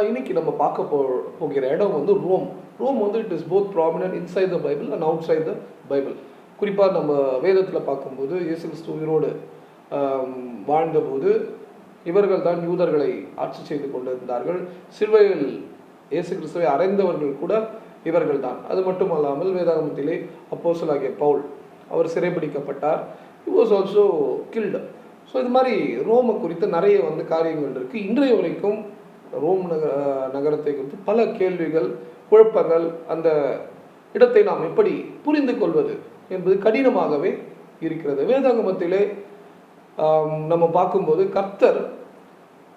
இன்னைக்கு நம்ம பார்க்க போ போகிற இடம் வந்து ரோம். ரோம் வந்து it is both prominent inside the Bible and outside the Bible குறிப்பாக நம்ம வேதத்தில் பார்க்கும்போது இயேசு கிறிஸ்து உயிரோடு வாழ்ந்தபோது இவர்கள் தான் யூதர்களை ஆட்சி செய்து கொண்டிருந்தார்கள். சிலுவையில் இயேசு கிறிஸ்துவை அறைந்தவர்கள் கூட இவர்கள் தான். அது மட்டுமல்லாமல் வேதாகமத்திலே ஆகிய பவுல் அவர் சிறைபிடிக்கப்பட்டார். He was also killed so இது மாதிரி ரோமை குறித்து நிறைய வந்து காரியங்கள் இருக்குது இன்றைய வரைக்கும் ரோம் நகர நகரத்தை குறித்து பல கேள்விகள் குழப்பங்கள் அந்த இடத்தை நாம் எப்படி புரிந்து கொள்வது என்பது கடினமாகவே இருக்கிறது. வேதாங்கமத்திலே நம்ம பார்க்கும்போது கர்த்தர்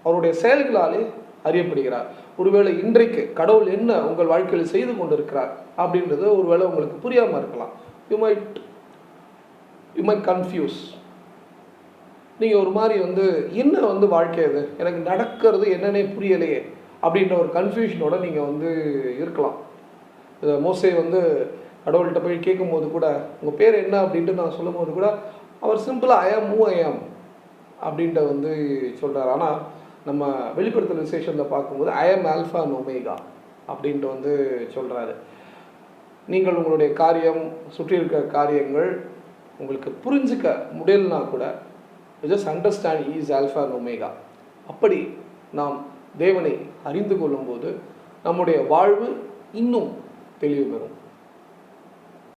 அவருடைய செயல்களாலே அறியப்படுகிறார். ஒருவேளை இன்றைக்கு கடவுள் என்ன உங்கள் வாழ்க்கையில் செய்து கொண்டிருக்கிறார் அப்படின்றது ஒருவேளை உங்களுக்கு புரியாமல் இருக்கலாம். You might you might confuse நீங்கள் ஒரு மாதிரி வந்து என்ன வந்து வாழ்க்கை அது? எனக்கு நடக்கிறது என்னன்னே புரியலையே அப்படின்ற ஒரு கன்ஃபியூஷனோட நீங்கள் வந்து இருக்கலாம். இது மோசே வந்து கடவுள்கிட்ட போய் கேட்கும்போது கூட உங்கள் பேர் என்ன? அப்படின்ட்டு நான் சொல்லும்போது கூட அவர் சிம்பிளாக ஐஎம் மூ ஐஎம் அப்படின்ட்டு வந்து சொல்கிறார் ஆனால் நம்ம வெளிப்படுத்தல் விசேஷத்தை பார்க்கும்போது ஐஎம் ஆல்ஃபா ஒமேகா அப்படின்ட்டு வந்து சொல்கிறாரு நீங்கள் உங்களுடைய காரியம் சுற்றி இருக்கிற காரியங்கள் உங்களுக்கு புரிஞ்சுக்க முடியலனா கூட just understand is alpha omega அப்படி நாம் தேவனை அறிந்து கொள்ளும்போது நம்முடைய வாழ்வு இன்னும் தெளிவு பெறும்.